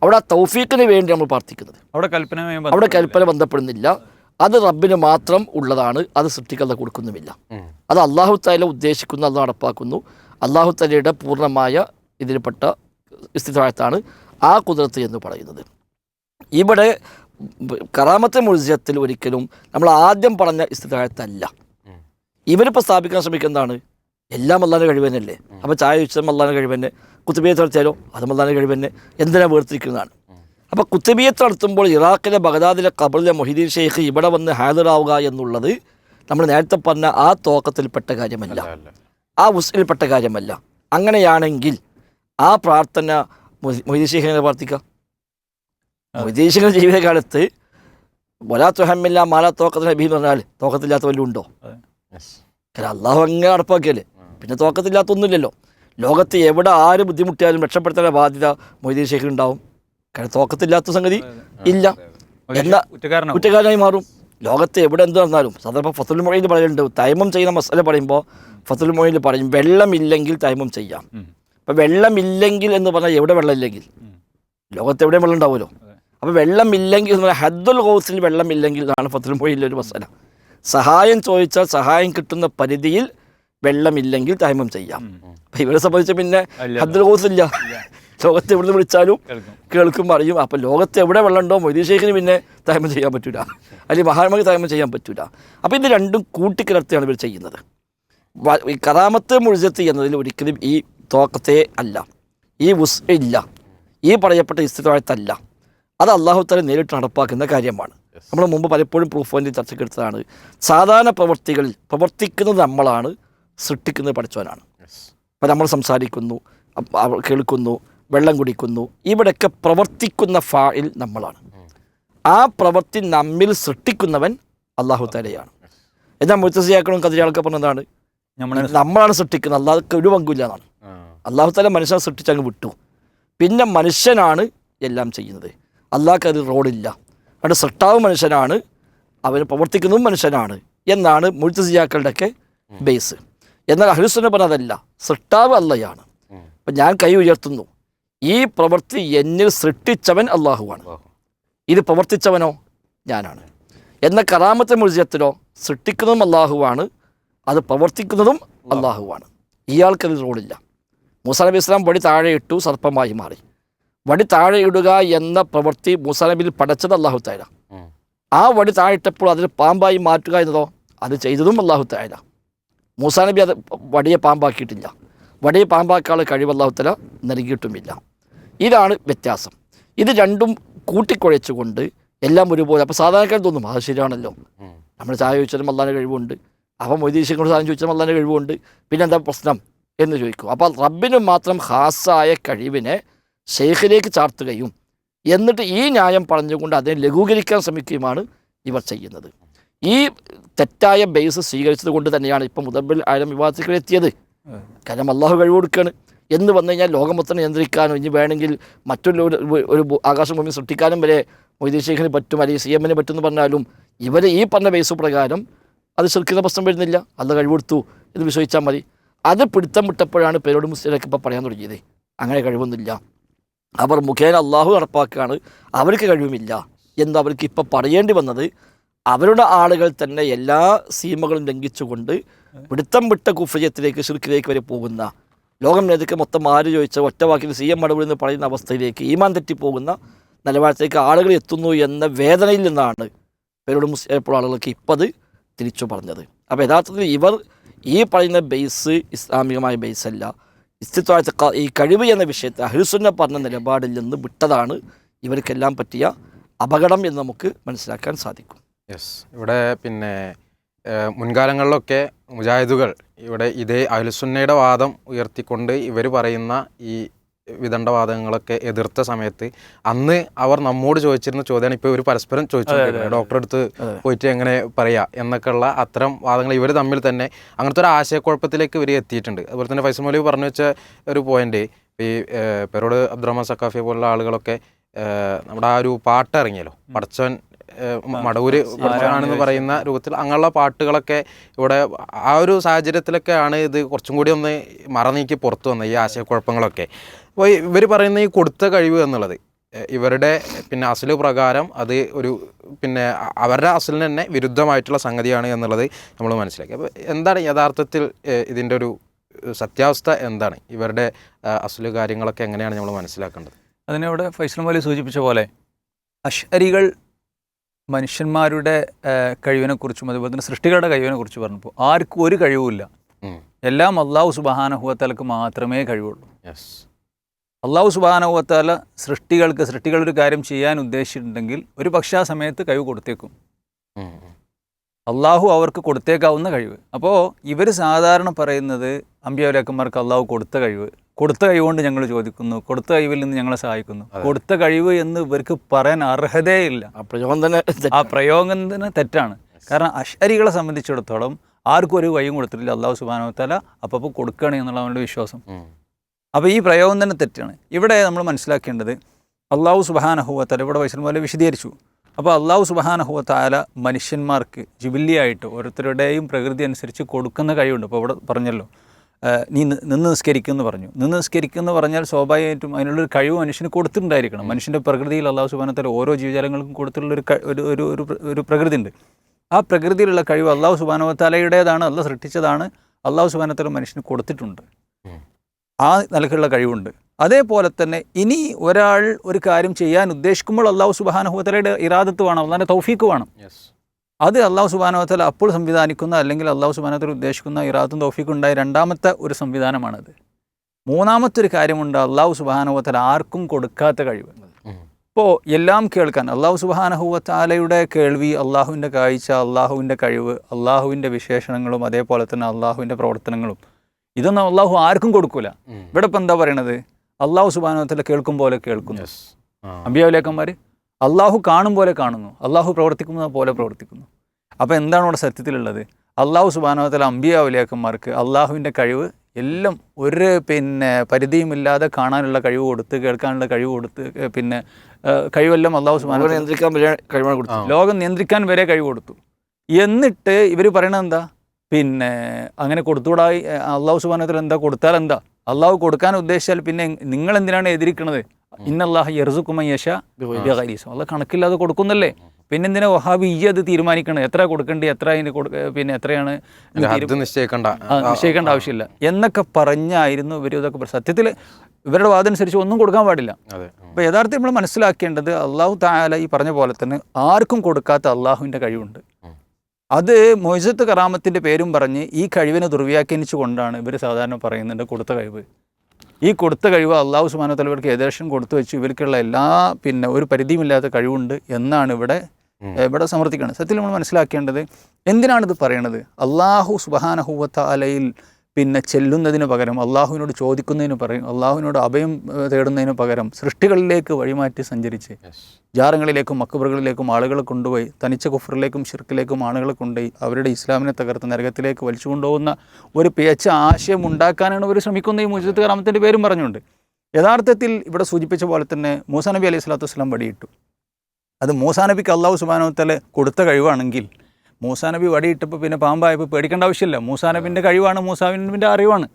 അവിടെ ആ തൗഫീഖിന് വേണ്ടി നമ്മൾ പ്രാർത്ഥിക്കുന്നത്. അവിടെ കൽപ്പന അവിടെ കൽപ്പന ബന്ധപ്പെടുന്നില്ല. അത് റബ്ബിന് മാത്രം ഉള്ളതാണ്. അത് സൃഷ്ടികളുടെ കൊടുക്കുന്നുമില്ല. അത് അള്ളാഹു താല ഉദ്ദേശിക്കുന്നു അത് നടപ്പാക്കുന്നു. അള്ളാഹു തലയുടെ പൂർണമായ ഇതിൽപ്പെട്ട സ്ഥിതിവായത്താണ് ആ കുതിരത്ത് എന്ന് പറയുന്നത്. ഇവിടെ കറാമത്തെ മുഴുജത്തിൽ ഒരിക്കലും നമ്മൾ ആദ്യം പറഞ്ഞ സ്ഥിതിവായത്തല്ല ഉം. ഇവരിപ്പോൾ സ്ഥാപിക്കാൻ ശ്രമിക്കുന്നതാണ് എല്ലാം അള്ളാന്റെ കഴിവ് തന്നെയല്ലേ അപ്പോൾ ചായ ചോദിച്ചാൽ അള്ളാന്റെ കഴിവ് തന്നെ കുത്തുബിയത്ത് നടത്തിയാലോ അത് അള്ളാന്റെ കഴിവ് തന്നെ. എന്തിനാ വേർതിരിക്കുന്നതാണ്? അപ്പോൾ കുത്തുബിയത്ത് നടത്തുമ്പോൾ ഇറാഖിലെ ബഗദാദിലെ ഖബറിലെ മൊഹിദീൻ ഷെയ്ഖ് ഇവിടെ വന്ന് ഹാജരാവുക എന്നുള്ളത് നമ്മൾ നേരത്തെ പറഞ്ഞ ആ തോക്കത്തിൽപ്പെട്ട കാര്യമല്ല. ആ ഉസ്ലിൽപ്പെട്ട കാര്യമല്ല. അങ്ങനെയാണെങ്കിൽ ആ പ്രാർത്ഥന മൊഹിദീൻ ഷെയ്ഖ് എങ്ങനെ പ്രാർത്ഥിക്കാം? മൊയ്തീൻ ഷെയ്ഖിന്റെ ജീവിതകാലത്ത് ഒലാ തുഹമ്മില്ല മാലാ തോക്കത്തിന് നബി എന്ന് പറഞ്ഞാൽ തോക്കത്തില്ലാത്ത വല്ലതും ഉണ്ടോ? അല്ലാഹു കാരണം അള്ളാഹു അങ്ങനെ നടപ്പാക്കിയല്ലേ പിന്നെ തോക്കത്തില്ലാത്തൊന്നുമില്ലല്ലോ. ലോകത്ത് എവിടെ ആര് ബുദ്ധിമുട്ടിയാലും രക്ഷപ്പെടുത്തേണ്ട ബാധ്യത മൊയ്തീൻ ഷെയ്ഖിന് ഉണ്ടാവും. കാരണം തോക്കത്തില്ലാത്ത സംഗതി ഇല്ല. എല്ലാ കുറ്റക്കാരനായി മാറും. ലോകത്ത് എവിടെ എന്ത് നടന്നാലും. സാധാരണ ഫത്തുൽ മൊഴിയിൽ പറയുന്നുണ്ട് തൈമം ചെയ്യുന്ന മസാല പറയുമ്പോൾ ഫത്തുൽ മൊഴിയിൽ പറയും വെള്ളമില്ലെങ്കിൽ തൈമം ചെയ്യാം. അപ്പോൾ അപ്പം വെള്ളമില്ലെങ്കിൽ എന്ന് പറഞ്ഞാൽ എവിടെ വെള്ളമില്ലെങ്കിൽ. ലോകത്ത് എവിടെ വെള്ളം ഉണ്ടാവുമല്ലോ. അപ്പോൾ വെള്ളമില്ലെങ്കിൽ എന്ന് പറഞ്ഞാൽ ഹദ്ദുൽ ഹൗസിൽ വെള്ളമില്ലെങ്കിൽ എന്നാണ് ഫത്തുൽ മൊഴിയിലെ ഒരു മസാല. സഹായം ചോദിച്ചാൽ സഹായം കിട്ടുന്ന പരിധിയിൽ വെള്ളമില്ലെങ്കിൽ തൈമം ചെയ്യാം. അപ്പൊ ഇവരെ സംബന്ധിച്ച് പിന്നെ. ഹദ്ദുൽ ഹൗസ് ഇല്ല. ലോകത്ത് എവിടെ വിളിച്ചാലും കേൾക്കും. പറയും. അറിയും അപ്പം ലോകത്ത് എവിടെ വെള്ളമുണ്ടോ മൊയ്തീൻ ഷെയ്ഖിന് പിന്നെ തൈമം ചെയ്യാൻ പറ്റൂല. അല്ലെങ്കിൽ മഹാത്മാക്ക് തൈമം ചെയ്യാൻ പറ്റൂല. അപ്പൊ ഇത് രണ്ടും കൂട്ടിക്കലർത്തിയാണ് ഇവർ ചെയ്യുന്നത്. ഈ കറാമത്ത് മുഴുജത്ത് എന്നതിൽ ഒരിക്കലും ഈ തോക്കത്തെ അല്ല. ഈ ഉസ് ഇല്ല. ഈ പറയപ്പെട്ട ഇസ്തിത്വായത്തല്ല. അത് അള്ളാഹു തല നേരിട്ട് നടപ്പാക്കുന്ന കാര്യമാണ്. നമ്മൾ മുമ്പ് പലപ്പോഴും പ്രൂഫ് പോയിന്റ് ചർച്ചയ്ക്കെടുത്തതാണ് സാധാരണ പ്രവർത്തികളിൽ പ്രവർത്തിക്കുന്നത് നമ്മളാണ്. സൃഷ്ടിക്കുന്നത് പഠിച്ചവനാണ്. അപ്പോൾ അപ്പം നമ്മൾ സംസാരിക്കുന്നു കേൾക്കുന്നു വെള്ളം കുടിക്കുന്നു ഇവിടെയൊക്കെ പ്രവർത്തിക്കുന്ന ഫായിൽ നമ്മളാണ്. ആ പ്രവൃത്തി നമ്മിൽ സൃഷ്ടിക്കുന്നവൻ അള്ളാഹു തലയാണ് എന്നാൽ മുത്തസിയാക്കളും കതിരാളൊക്കെ പറഞ്ഞതാണ് നമ്മളെ നമ്മളാണ് സൃഷ്ടിക്കുന്നത്. അള്ളാഹ്ക്ക് ഒരു പങ്കുമില്ല എന്നാണ്. അള്ളാഹു തല മനുഷ്യനെ സൃഷ്ടിച്ചങ്ങ് വിട്ടു. പിന്നെ മനുഷ്യനാണ് എല്ലാം ചെയ്യുന്നത്. അള്ളാഹ്ക്ക് അത് റോഡില്ല അവിടെ സൃഷ്ടാവ് മനുഷ്യനാണ് അവന് പ്രവർത്തിക്കുന്നതും മനുഷ്യനാണ്. എന്നാണ് മുഴുത്തസിയാക്കളുടെയൊക്കെ ബേസ്. എന്നാൽ അഹ്ലുസുന്ന പറഞ്ഞതല്ല സൃഷ്ടാവ് അള്ളയാണ്. അപ്പം ഞാൻ കൈ ഉയർത്തുന്നു. ഈ പ്രവൃത്തി എന്നിൽ സൃഷ്ടിച്ചവൻ അള്ളാഹുവാണ്. ഇത് പ്രവർത്തിച്ചവനോ? ഞാനാണ്. എന്ന കറാമത്തെ മുഴുവത്തിലോ സൃഷ്ടിക്കുന്നതും അള്ളാഹുവാണ്. അത് പ്രവർത്തിക്കുന്നതും അള്ളാഹുവാണ്. ഇയാൾക്കത് റോളില്ല. മൂസ നബി ഇസ്ലാം വടി താഴെയിട്ടു സർപ്പമായി മാറി. വടി താഴെ ഇടുക എന്ന പ്രവൃത്തി മുസാനബിൽ നബിയിൽ പടച്ചത് അള്ളാഹു തായ ആ വടി താഴിട്ടപ്പോൾ അതിന് പാമ്പായി മാറ്റുക എന്നതോ? അത് ചെയ്തതും അള്ളാഹു തായ മൂസാ നബി അത് വടിയെ പാമ്പാക്കിയിട്ടില്ല. വടിയെ പാമ്പാക്കാനുള്ള കഴിവ് നൽകിയിട്ടുമില്ല. ഇതാണ് വ്യത്യാസം. ഇത് രണ്ടും കൂട്ടിക്കുഴച്ചുകൊണ്ട് എല്ലാം ഒരുപോലെ. അപ്പോൾ സാധാരണക്കാർ തോന്നും അത് ശരിയാണല്ലോ. നമ്മൾ ചായ ചോദിച്ചാലും അള്ളാന്റെ കഴിവുണ്ട്. അപ്പം മൊയ്തീശങ്ങളോട് സാധനം ചോദിച്ചാലും അള്ളാന്റെ കഴിവുണ്ട്. പിന്നെ എന്താ പ്രശ്നം എന്ന് ചോദിക്കും. അപ്പോൾ റബ്ബിന് മാത്രം ഹാസായ കഴിവിനെ ഷെയ്ഖിലേക്ക് ചാർത്തുകയും എന്നിട്ട് ഈ ന്യായം പറഞ്ഞുകൊണ്ട് അതിനെ ലഘൂകരിക്കാൻ ശ്രമിക്കുകയുമാണ് ഇവർ ചെയ്യുന്നത്. ഈ തെറ്റായ ബേസ് സ്വീകരിച്ചത് കൊണ്ട് തന്നെയാണ് ഇപ്പം മുതബിൽ ആയിരം വിവാദത്തിൽ എത്തിയത്. കാരണം അള്ളാഹു കഴിവ് കൊടുക്കുകയാണ് എന്ന് വന്നു കഴിഞ്ഞാൽ ലോകം മൊത്തം നിയന്ത്രിക്കാനും ഇനി വേണമെങ്കിൽ മറ്റുള്ള ഒരു ഒരു ഭൂ- ഭൂമി സൃഷ്ടിക്കാനും വരെ മൊയ്തീൻ പറ്റും അല്ലെങ്കിൽ സി എമ്മിന് പറ്റും എന്ന് പറഞ്ഞാലും ഇവർ ഈ പറഞ്ഞ ബേസ് പ്രകാരം അത് ശരിക്കുന്ന പ്രശ്നം വരുന്നില്ല. അല്ല കഴിവെടുത്തു എന്ന് വിശ്വസിച്ചാൽ മതി. അത് പിടുത്തം വിട്ടപ്പോഴാണ് പേരോട് മുസ്ലിമൊക്കെ ഇപ്പോൾ പറയാൻ തുടങ്ങിയത്. അങ്ങനെ കഴിവൊന്നുമില്ല. അവർ മുഖേന അള്ളാഹു നടപ്പാക്കുകയാണ്. അവർക്ക് കഴിവുമില്ല. എന്ന് അവർക്ക് ഇപ്പോൾ പറയേണ്ടി വന്നത് അവരുടെ ആളുകൾ തന്നെ എല്ലാ സീമകളും ലംഘിച്ചുകൊണ്ട് പിടുത്തം വിട്ട കുഫ്രിയത്തിലേക്ക് ശുരുക്കിലേക്ക് വരെ പോകുന്ന ലോകം നേതൃത്വം മൊത്തം ആര് ചോദിച്ച ഒറ്റവാക്കിൽ സി എം മടവിൽ എന്ന് പറയുന്ന അവസ്ഥയിലേക്ക് ഈമാൻ തെറ്റിപ്പോകുന്ന നിലവാരത്തിലേക്ക് ആളുകൾ എത്തുന്നു എന്ന വേദനയിൽ നിന്നാണ് പേരോട് മുസ്ലിം ഇപ്പോൾ ആളുകൾക്ക് ഇപ്പം അത് തിരിച്ചു പറഞ്ഞത്. അപ്പോൾ യഥാർത്ഥത്തിൽ ഇവർ ഈ പറയുന്ന ബേസ് ഇസ്ലാമികമായ ബേസ് അല്ല ഇസ്തിത്വത്തെ ഈ കഴിവ് എന്ന വിഷയത്തെ അഹിസുന്ന പറഞ്ഞ നിലപാടിൽ നിന്ന് വിട്ടതാണ് ഇവർക്കെല്ലാം പറ്റിയ അപകടം എന്ന് നമുക്ക് മനസ്സിലാക്കാൻ സാധിക്കും. യെസ് ഇവിടെ പിന്നെ മുൻകാലങ്ങളിലൊക്കെ മുജാഹിദുകൾ ഇവിടെ ഇതേ അഹ്ലുസുന്നയുടെ വാദം ഉയർത്തിക്കൊണ്ട് ഇവർ പറയുന്ന ഈ വിദണ്ഡവാദങ്ങളൊക്കെ എതിർത്ത സമയത്ത് അന്ന് അവർ നമ്മോട് ചോദിച്ചിരുന്ന ചോദ്യമാണ് ഇപ്പോൾ ഇവർ പരസ്പരം ചോദിച്ചു ഡോക്ടറെ അടുത്ത് പോയിട്ട് എങ്ങനെ പറയാ എന്നൊക്കെയുള്ള അത്തരം വാദങ്ങൾ ഇവർ തമ്മിൽ തന്നെ അങ്ങനത്തെ ഒരു ആശയക്കുഴപ്പത്തിലേക്ക് ഇവർ എത്തിയിട്ടുണ്ട്. അതുപോലെ തന്നെ ഫൈസൽ മൗലി പറഞ്ഞു വെച്ച ഒരു പോയിന്റ് ഈ പെരോട് അബ്ദുറഹ്മാൻ സക്കാഫിയെ പോലുള്ള ആളുകളൊക്കെ നമ്മുടെ ആ ഒരു പാട്ട് ഇറങ്ങിയല്ലോ പടച്ചോൻ ഏഹ്, മടവൂര് ആണെന്ന് പറയുന്ന രൂപത്തിൽ അങ്ങനെയുള്ള പാട്ടുകളൊക്കെ ഇവിടെ ആ ഒരു സാഹചര്യത്തിലൊക്കെയാണ് ഇത് കുറച്ചും കൂടി ഒന്ന് മറനീക്കി പുറത്തു വന്നത് ഈ ആശയക്കുഴപ്പങ്ങളൊക്കെ. അപ്പോൾ ഇവർ പറയുന്ന ഈ കൊടുത്ത കഴിവ് എന്നുള്ളത് ഇവരുടെ പിന്നെ അസൽ പ്രകാരം അത് ഒരു പിന്നെ അവരുടെ അസലിന് തന്നെ വിരുദ്ധമായിട്ടുള്ള സംഗതിയാണ് എന്നുള്ളത് നമ്മൾ മനസ്സിലാക്കി. അപ്പോൾ എന്താണ് യഥാർത്ഥത്തിൽ ഇതിന്റെ ഒരു സത്യാവസ്ഥ എന്താണ്? ഇവരുടെ അസൽ കാര്യങ്ങളൊക്കെ എങ്ങനെയാണ് നമ്മൾ മനസ്സിലാക്കേണ്ടത്? അതിനവിടെ ഫൈസൽ പോലെ സൂചിപ്പിച്ച പോലെ അശ്അരികൾ മനുഷ്യന്മാരുടെ കഴിവിനെക്കുറിച്ചും അതുപോലെ തന്നെ സൃഷ്ടികളുടെ കഴിവിനെക്കുറിച്ച് പറഞ്ഞപ്പോൾ ആർക്കും ഒരു കഴിവുമില്ല. എല്ലാം അള്ളാഹു സുബഹാനഹുവത്തലക്ക് മാത്രമേ കഴിവുള്ളൂ. യെസ് അള്ളാഹു സുബാനവത്താല സൃഷ്ടികൾക്ക് സൃഷ്ടികൾ ഒരു കാര്യം ചെയ്യാൻ ഉദ്ദേശിച്ചിട്ടുണ്ടെങ്കിൽ ഒരു പക്ഷേ ആ സമയത്ത് കഴിവ് കൊടുത്തേക്കും. അള്ളാഹു അവർക്ക് കൊടുത്തേക്കാവുന്ന കഴിവ്. അപ്പോൾ ഇവർ സാധാരണ പറയുന്നത് അമ്പിയാവലാക്കന്മാർക്ക് അള്ളാഹു കൊടുത്ത കഴിവ് കൊടുത്ത കഴിവുകൊണ്ട് ഞങ്ങൾ ചോദിക്കുന്നു കൊടുത്ത കഴിവിൽ നിന്ന് ഞങ്ങളെ സഹായിക്കുന്നു. കൊടുത്ത കഴിവ് എന്ന് ഇവർക്ക് പറയാൻ അർഹതയില്ല. ആ പ്രയോഗം തന്നെ ആ പ്രയോഗം തന്നെ തെറ്റാണ്. കാരണം അശ്വരികളെ സംബന്ധിച്ചിടത്തോളം ആർക്കും ഒരു വഴിയും കൊടുത്തിട്ടില്ല. അള്ളാഹു സുബാനോത്തല അപ്പോൾ കൊടുക്കുകയാണ് എന്നുള്ള അവരുടെ വിശ്വാസം. അപ്പോൾ ഈ പ്രയോഗം തന്നെ തെറ്റാണ്. ഇവിടെ നമ്മൾ മനസ്സിലാക്കേണ്ടത് അള്ളാഹു സുബാനഹുവത്തല ഇവിടെ വൈശ്വരന്മാരെ വിശദീകരിച്ചു. അപ്പോൾ അള്ളാഹു സുബഹാനഹുവത്താല മനുഷ്യന്മാർക്ക് ജിബില്ലിയായിട്ട് ഓരോരുത്തരുടെയും പ്രകൃതി അനുസരിച്ച് കൊടുക്കുന്ന കഴിവുണ്ട്. അപ്പോൾ ഇവിടെ പറഞ്ഞല്ലോ. നീ നിന്ന് നിസ്കരിക്കുമെന്ന് പറഞ്ഞു. നിന്ന് നിസ്കരിക്കുമെന്ന് പറഞ്ഞാൽ സ്വാഭാവികമായിട്ടും അതിനുള്ളൊരു കഴിവ് മനുഷ്യന് കൊടുത്തിട്ടുണ്ടായിരിക്കണം. മനുഷ്യന്റെ പ്രകൃതിയിൽ അള്ളാഹു സുബാനത്തല ഓരോ ജീവജാലങ്ങൾക്കും കൊടുത്തിട്ടുള്ളൊരു ഒരു ഒരു ഒരു ഒരു പ്രകൃതി ഉണ്ട് ആ പ്രകൃതിയിലുള്ള കഴിവ് അള്ളാഹു സുബാനവത്താലയുടേതാണ് അല്ല സൃഷ്ടിച്ചതാണ്. അള്ളാഹു സുബാനത്തല മനുഷ്യന് കൊടുത്തിട്ടുണ്ട്. ആ നിലക്കുള്ള കഴിവുണ്ട്. അതേപോലെ തന്നെ ഇനി ഒരാൾ ഒരു കാര്യം ചെയ്യാൻ ഉദ്ദേശിക്കുമ്പോൾ അള്ളാഹു സുബാനഹുത്തലയുടെ ഇറാദത്ത് വേണം. അള്ളാഹിന്റെ തൗഫീക്ക് വേണം. യെസ് അത് അള്ളാഹു സുബാനോത്തൽ അപ്പോൾ സംവിധാനിക്കുന്ന അല്ലെങ്കിൽ അള്ളാഹു സുബാനോത്തൽ ഉദ്ദേശിക്കുന്ന ഇറാദത്തും തൗഫീക്കും ഉണ്ടായ രണ്ടാമത്തെ ഒരു സംവിധാനമാണത്. മൂന്നാമത്തെ ഒരു കാര്യമുണ്ട് അള്ളാഹു സുബാനവത്തല ആർക്കും കൊടുക്കാത്ത കഴിവ്. ഇപ്പോൾ എല്ലാം കേൾക്കാൻ അള്ളാഹു സുബാനഹുവത്താലയുടെ കേൾവി അള്ളാഹുവിന്റെ കാഴ്ച അള്ളാഹുവിന്റെ കഴിവ് അള്ളാഹുവിന്റെ വിശേഷണങ്ങളും അതേപോലെ തന്നെ അള്ളാഹുവിന്റെ പ്രവർത്തനങ്ങളും ഇതൊന്നും അള്ളാഹു ആർക്കും കൊടുക്കൂല. ഇവിടെ ഇപ്പം എന്താ പറയണത്? അള്ളാഹു സുബാനോത്തല കേൾക്കും പോലെ കേൾക്കുന്നു. അമ്പിയാവിലേക്കന്മാർ അള്ളാഹു കാണും പോലെ കാണുന്നു. അള്ളാഹു പ്രവർത്തിക്കുന്ന പോലെ പ്രവർത്തിക്കുന്നു. അപ്പോൾ എന്താണ് ഇവിടെ സത്യത്തിലുള്ളത്? അള്ളാഹു സുബാനവത്തല അമ്പിയാവിലേക്കന്മാർക്ക് അള്ളാഹുവിന്റെ കഴിവ് എല്ലാം ഒരു പിന്നെ പരിധിയുമില്ലാതെ കാണാനുള്ള കഴിവ് കൊടുത്ത് കേൾക്കാനുള്ള കഴിവ് കൊടുത്ത് പിന്നെ കഴിവെല്ലാം അള്ളാഹു സുബാനോ സുബാന നിയന്ത്രിക്കാൻ വരെ കഴിവാണ് കൊടുത്തു ലോകം നിയന്ത്രിക്കാൻ വരെ കഴിവ് കൊടുത്തു. എന്നിട്ട് ഇവർ പറയണത് എന്താ? പിന്നെ അങ്ങനെ കൊടുത്തുകൂടായി അള്ളാഹു സുബാനോത്തല എന്താ കൊടുത്താൽ എന്താ? അള്ളാഹു കൊടുക്കാൻ ഉദ്ദേശിച്ചാൽ പിന്നെ നിങ്ങൾ എന്തിനാണ് എതിരിക്കണത്? ഇന്നല്ലാഹ് യർസുക്കുമ യശ ബിഗൈരിസ് അള്ളാഹ് കണക്കില്ലാതെ കൊടുക്കുന്നല്ലേ? പിന്നെ എന്തിനാ വഹാബി ഈ അത് തീരുമാനിക്കണം? എത്ര കൊടുക്കേണ്ടി? എത്ര അതിന് കൊടുക്ക പിന്നെ എത്രയാണ്? നിശ്ചയിക്കേണ്ട. നിശ്ചയിക്കണ്ട ആവശ്യമില്ല. എന്നൊക്കെ പറഞ്ഞായിരുന്നു ഇവർ ഇതൊക്കെ സത്യത്തിൽ ഇവരുടെ വാദം അനുസരിച്ച് ഒന്നും കൊടുക്കാൻ പാടില്ല. അപ്പോൾ യഥാർത്ഥത്തിൽ നമ്മൾ മനസ്സിലാക്കേണ്ടത് അള്ളാഹു താല ഈ പറഞ്ഞ പോലെ തന്നെ ആർക്കും കൊടുക്കാത്ത അള്ളാഹുവിന്റെ കഴിവുണ്ട്. അത് മൊയ്സത്ത് കറാമത്തിന്റെ പേരും പറഞ്ഞ് ഈ കഴിവിനെ ദുർവ്യാഖ്യാനിച്ചു കൊണ്ടാണ് ഇവർ സാധാരണ പറയുന്നുണ്ട് കൊടുത്ത കഴിവ്. ഈ കൊടുത്ത കഴിവ് അള്ളാഹു സുബാനോ തലവർക്ക് ഏകദേശം കൊടുത്തു വെച്ച് ഇവർക്കുള്ള എല്ലാ പിന്നെ ഒരു പരിധിയുമില്ലാത്ത കഴിവുണ്ട് എന്നാണ് ഇവിടെ ഇവിടെ സമർത്ഥിക്കുന്നത് സത്യത്തിൽ നമ്മൾ മനസ്സിലാക്കേണ്ടത് എന്തിനാണിത് പറയണത്? അള്ളാഹു സുബാനഹുവത്ത അലയിൽ പിന്നെ ചെല്ലുന്നതിന് പകരം അള്ളാഹുവിനോട് ചോദിക്കുന്നതിന് പറയും അള്ളാഹുവിനോട് അഭയം തേടുന്നതിന് പകരം സൃഷ്ടികളിലേക്ക് വഴിമാറ്റി സഞ്ചരിച്ച് ജാറങ്ങളിലേക്കും മക്കബറുകളിലേക്കും ആളുകളെ കൊണ്ടുപോയി തനിച്ച കുഫറിലേക്കും ഷിർക്കിലേക്കും ആളുകളെ കൊണ്ടുപോയി അവരുടെ ഇസ്ലാമിനെ തകർത്ത് നരകത്തിലേക്ക് വലിച്ചു കൊണ്ടുപോകുന്ന ഒരു പിയച്ച ആശയം ഉണ്ടാക്കാനാണ് ഇവർ ശ്രമിക്കുന്ന ഈ മുജത്ത് കറാമത്തിന്റെ പേരും പറഞ്ഞുകൊണ്ട്. യഥാർത്ഥത്തിൽ ഇവിടെ സൂചിപ്പിച്ച പോലെ തന്നെ മൂസാ നബി അലൈഹി സ്വലാത്തു വസ്ലാം വടിയിട്ടു. അത് മൂസാ നബിക്ക് അള്ളാഹു സുബാനോത്തല കൊടുത്ത കഴിവാണെങ്കിൽ മൂസാ നബി വടിയിട്ടപ്പോൾ പിന്നെ പാമ്പായപ്പോൾ പേടിക്കേണ്ട ആവശ്യമില്ല. മൂസാ നബിന്റെ കഴിവാണ് മൂസാനബിന്റെ അറിവാണ്.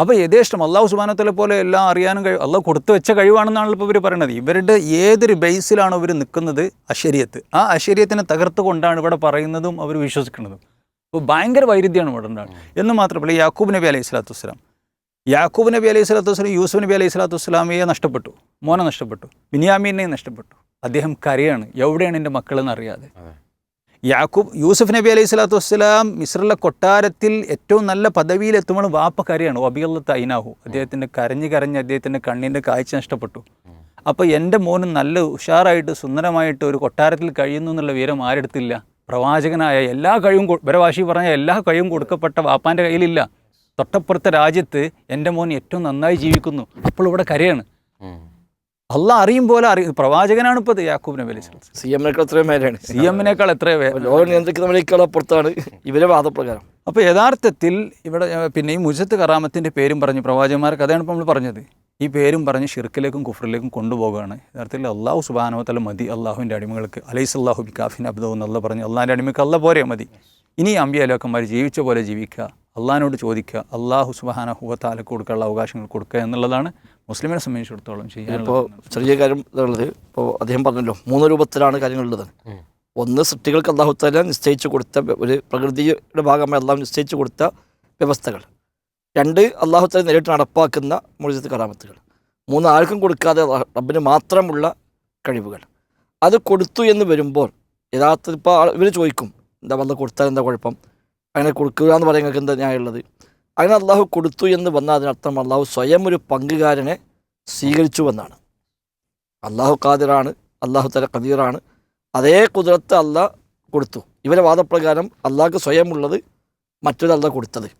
അപ്പോൾ യഥേഷ്ടം അള്ളാഹു സുബാനത്തിലെ പോലെ എല്ലാം അറിയാനും കഴിവ് അള്ളാഹു കൊടുത്തു വെച്ച കഴിവാണെന്നാണല്ലോ ഇപ്പോൾ ഇവർ പറയുന്നത് ഇവരുടെ ഏതൊരു ബേസിലാണോ ഇവർ നിൽക്കുന്നത് അശരീയത്ത് ആ അശരീയത്തിനെ തകർത്തുകൊണ്ടാണ് ഇവിടെ പറയുന്നതും അവർ വിശ്വസിക്കുന്നതും. അപ്പോൾ ഭയങ്കര വൈരുദ്ധ്യമാണ് ഇവിടെ ഉണ്ടാകുന്നത് എന്ന് മാത്രമല്ല യാക്കൂബ് നബി അലൈഹി സ്വലാത്തു വസ്സലാം. യാക്കൂബ് നബി അലൈഹി സ്വലാത്തു വസ്സലാം യൂസുഫ് നബി അലൈഹി സ്വലാത്തു വസ്സലാമയെ നഷ്ടപ്പെട്ടു. മോനെ നഷ്ടപ്പെട്ടു. ബിനിയാമീനെ നഷ്ടപ്പെട്ടു. അദ്ദേഹം കരയാണ്. എവിടെയാണ് എന്റെ മക്കളെന്ന് അറിയാതെ. യാക്കൂബ് യൂസുഫ് നബി അലൈഹി സ്വലാത്തു വസ്സലാം മിസ്രിലെ കൊട്ടാരത്തിൽ ഏറ്റവും നല്ല പദവിയിലെത്തുമ്പോൾ വാപ്പ കരയാണ്. ഒബിയുള്ള തൈനാഹു അദ്ദേഹത്തിന്റെ കരഞ്ഞ് കരഞ്ഞ് അദ്ദേഹത്തിന്റെ കണ്ണിന്റെ കാഴ്ച നഷ്ടപ്പെട്ടു. അപ്പോൾ എന്റെ മോനും നല്ല ഉഷാറായിട്ട് സുന്ദരമായിട്ട് ഒരു കൊട്ടാരത്തിൽ കഴിയുന്നു എന്നുള്ള വിവരം ആരെടുത്തില്ല? പ്രവാചകനായ എല്ലാ കഴിവും ഇവരെ പറഞ്ഞ എല്ലാ കഴിവും കൊടുക്കപ്പെട്ട വാപ്പാന്റെ കയ്യിലില്ല. തൊട്ടപ്പുറത്തെ രാജ്യത്ത് എന്റെ മോൻ ഏറ്റവും നന്നായി ജീവിക്കുന്നു. അപ്പോൾ ഇവിടെ കരയാണ്. അല്ല അറിയും പോലെ അറിയും പ്രവാചകനാണ് ഇപ്പോൾ യാക്കൂബിനെ യാക്കൂബ് നബി അലൈഹി സ്വലാം സി എമ്മിനേക്കാൾ എത്രയും മേലെയാണ്. സി എമ്മിനേക്കാൾ എത്രയും ലോകം അപ്പുറത്താണ് ഇവരെ വാദപ്രകാരം. അപ്പോൾ യഥാർത്ഥത്തിൽ ഇവിടെ പിന്നെ ഈ മുജത്ത് കറാമത്തിന്റെ പേരും പറഞ്ഞു പ്രവാചകന്മാർക്ക് അതാണ് ഇപ്പോൾ നമ്മൾ പറഞ്ഞത്. ഈ പേരും പറഞ്ഞ് ഷിർക്കിലേക്കും കുഫറിലേക്കും കൊണ്ടുപോകുകയാണ്. യഥാർത്ഥത്തിൽ അള്ളാഹു സുബാനോത്തല മതി അള്ളാഹുവിന്റെ അടിമകൾക്ക്. അലൈസ് അള്ളാഹു ബിക്കാഫിൻ അബ്ദോ എന്നുള്ള പറഞ്ഞ് അള്ളാഹിന്റെ അടിമക്ക് അല്ല പോരെ മതി. ഇനി അമ്പിയലോക്കന്മാർ ജീവിച്ച പോലെ ജീവിക്കുക അള്ളാഹിനോട് ചോദിക്കുക അള്ളാഹു സുബാന ഹുബത്താലക്ക് കൊടുക്കാനുള്ള അവകാശങ്ങൾ കൊടുക്കുക എന്നുള്ളതാണ് മുസ്ലിമിനെ സംബന്ധിച്ചിടത്തോളം ഇപ്പോൾ ചെയ്യാനുള്ളത് ചെറിയ കാര്യം ഉള്ളത്. ഇപ്പോൾ അദ്ദേഹം പറഞ്ഞല്ലോ മൂന്ന് രൂപത്തിലാണ് കാര്യങ്ങളുള്ളത്. ഒന്ന് സൃഷ്ടികൾക്ക് അള്ളാഹുത്താല നിശ്ചയിച്ചു കൊടുത്ത ഒരു പ്രകൃതിയുടെ ഭാഗമായി അള്ളാഹു നിശ്ചയിച്ചു കൊടുത്ത വ്യവസ്ഥകൾ. രണ്ട് അള്ളാഹുത്താല നേരിട്ട് നടപ്പാക്കുന്ന മുഴുവത്ത് കറാമത്തുകൾ മൂന്ന് ആർക്കും കൊടുക്കാതെ റബ്ബിന് മാത്രമുള്ള കഴിവുകൾ. അത് കൊടുത്തു എന്ന് വരുമ്പോൾ യഥാർത്ഥത്തിൽ ഇപ്പോൾ ഇവർ ചോദിക്കും എന്താ വന്ന് കൊടുത്താൽ എന്താ കുഴപ്പം? അങ്ങനെ കൊടുക്കുക എന്ന് പറയുന്നത് എന്താ ന്യായമുള്ളത്? അങ്ങനെ അള്ളാഹു കൊടുത്തു എന്ന് വന്നാൽ അതിനർത്ഥം അള്ളാഹു സ്വയം ഒരു പങ്കുകാരനെ സ്വീകരിച്ചു എന്നാണ് അള്ളാഹു ഖാദിറാണ് അള്ളാഹു തല ഖദീറാണ്. അതേ കുതിരത്ത് അള്ളാഹ് കൊടുത്തു. ഇവരെ വാദപ്രകാരം അള്ളാഹ്ക്ക് സ്വയമുള്ളത് മറ്റൊരു കൊടുത്തത്.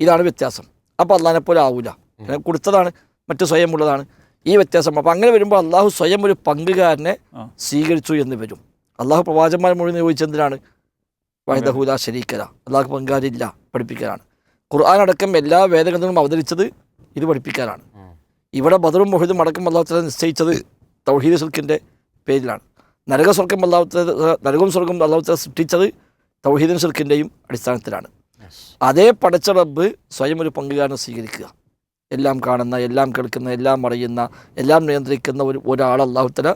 ഇതാണ് വ്യത്യാസം. അപ്പോൾ അള്ളാഹിനെ പോലെ ആവൂല. കൊടുത്തതാണ് മറ്റു സ്വയമുള്ളതാണ്. ഈ വ്യത്യാസം. അപ്പോൾ അങ്ങനെ വരുമ്പോൾ അള്ളാഹു സ്വയം ഒരു പങ്കുകാരനെ. സ്വീകരിച്ചു എന്ന് വരും. അള്ളാഹു പ്രവാചന്മാർ മുഴുവൻ ചോദിച്ചെന്തിനാണ് വൈദഹൂല ശരീക്കല അള്ളാഹു പങ്കാരില്ല പഠിപ്പിക്കാനാണ് ഖുർആൻ അടക്കം എല്ലാ വേദഗ്രന്ഥങ്ങളും അവതരിച്ചത് ഇത് പഠിപ്പിക്കാനാണ്. ഇവിടെ ബദറും മൊഹിദും അടക്കം അള്ളാഹുത്തല നിശ്ചയിച്ചത് തൗഹീദ് സുൽക്കിന്റെ പേരിലാണ്. നരക സ്വർഗം അള്ളാഹുത്തല നരകവും സ്വർഗം അള്ളാഹുത്തല സൃഷ്ടിച്ചത് തൗഹീദൻ സുൽക്കിന്റെയും അടിസ്ഥാനത്തിലാണ്. അതേ പടച്ച റബ്ബ് സ്വയം ഒരു പങ്കുകാരനെ സ്വീകരിക്കുക. എല്ലാം കാണുന്ന എല്ലാം കേൾക്കുന്ന എല്ലാം അറിയുന്ന എല്ലാം നിയന്ത്രിക്കുന്ന ഒരു ഒരാൾ അള്ളാഹുത്തല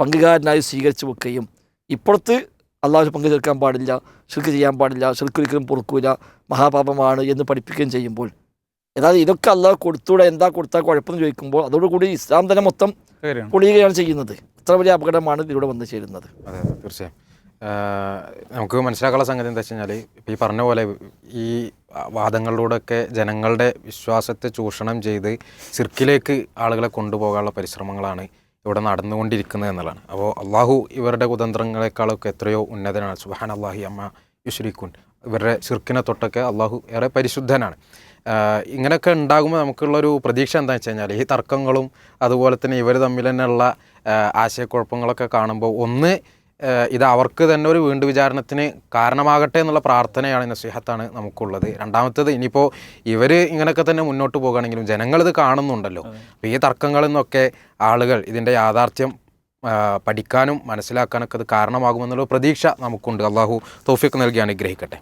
പങ്കുകാരനായി സ്വീകരിച്ചു വെക്കുകയും ഇപ്പുറത്ത് അള്ളാഹു പങ്കു ചേർക്കാൻ പാടില്ല ഷിർക്ക് ചെയ്യാൻ പാടില്ല ഷിർക്ക് ഒരിക്കലും പൊറുക്കൂല മഹാപാപമാണ് എന്ന് പഠിപ്പിക്കുകയും ചെയ്യുമ്പോൾ. അതായത് ഇതൊക്കെ അള്ളാഹ് കൊടുത്തൂടെ എന്താ കൊടുത്താൽ കുഴപ്പമെന്ന് ചോദിക്കുമ്പോൾ അതോടുകൂടി ഇസ്ലാം തന്നെ മൊത്തം പൊളിയുകയാണ് ചെയ്യുന്നത്. അത്ര വലിയ അപകടമാണ് ഇതിലൂടെ വന്നു ചേരുന്നത്. അതെ തീർച്ചയായും. നമുക്ക് മനസ്സിലാക്കാനുള്ള സംഗതി എന്താ വെച്ച് കഴിഞ്ഞാൽ ഇപ്പം ഈ പറഞ്ഞ പോലെ ഈ വാദങ്ങളിലൂടെയൊക്കെ ജനങ്ങളുടെ വിശ്വാസത്തെ ചൂഷണം ചെയ്ത് സിർക്കിലേക്ക് ആളുകളെ കൊണ്ടുപോകാനുള്ള പരിശ്രമങ്ങളാണ് ഇവിടെ നടന്നുകൊണ്ടിരിക്കുന്നത് എന്നുള്ളതാണ്. അപ്പോൾ അള്ളാഹു ഇവരുടെ കുതന്ത്രങ്ങളെക്കാളൊക്കെ എത്രയോ ഉന്നതനാണ്. സുബാൻ അള്ളാഹി അമ്മ യുശ്രീഖുൻ ഇവരുടെ സിർക്കിനെ തൊട്ടൊക്കെ അള്ളാഹു ഏറെ പരിശുദ്ധനാണ്. ഇങ്ങനെയൊക്കെ ഉണ്ടാകുമ്പോൾ നമുക്കുള്ളൊരു പ്രതീക്ഷ എന്താണെന്ന് വെച്ച് കഴിഞ്ഞാൽ ഈ തർക്കങ്ങളും അതുപോലെ തന്നെ ഇവർ തമ്മിൽ തന്നെയുള്ള ആശയക്കുഴപ്പങ്ങളൊക്കെ കാണുമ്പോൾ ഒന്ന് ഇത് അവർക്ക് തന്നെ ഒരു വീണ്ടു വിചാരണത്തിന് കാരണമാകട്ടെ എന്നുള്ള പ്രാർത്ഥനയാണ് നസീഹത്താണ് നമുക്കുള്ളത്. രണ്ടാമത്തേത് ഇനിയിപ്പോൾ ഇവർ ഇങ്ങനെയൊക്കെ തന്നെ മുന്നോട്ട് പോകുകയാണെങ്കിലും ജനങ്ങളിത് കാണുന്നുണ്ടല്ലോ. അപ്പോൾ ഈ തർക്കങ്ങളിൽ നിന്നൊക്കെ ആളുകൾ ഇതിന്റെ യാഥാർത്ഥ്യം പഠിക്കാനും മനസ്സിലാക്കാനൊക്കെ അത് കാരണമാകുമെന്നുള്ള പ്രതീക്ഷ നമുക്കുണ്ട്. അള്ളാഹു തോഫിക്ക് നൽകി അനുഗ്രഹിക്കട്ടെ.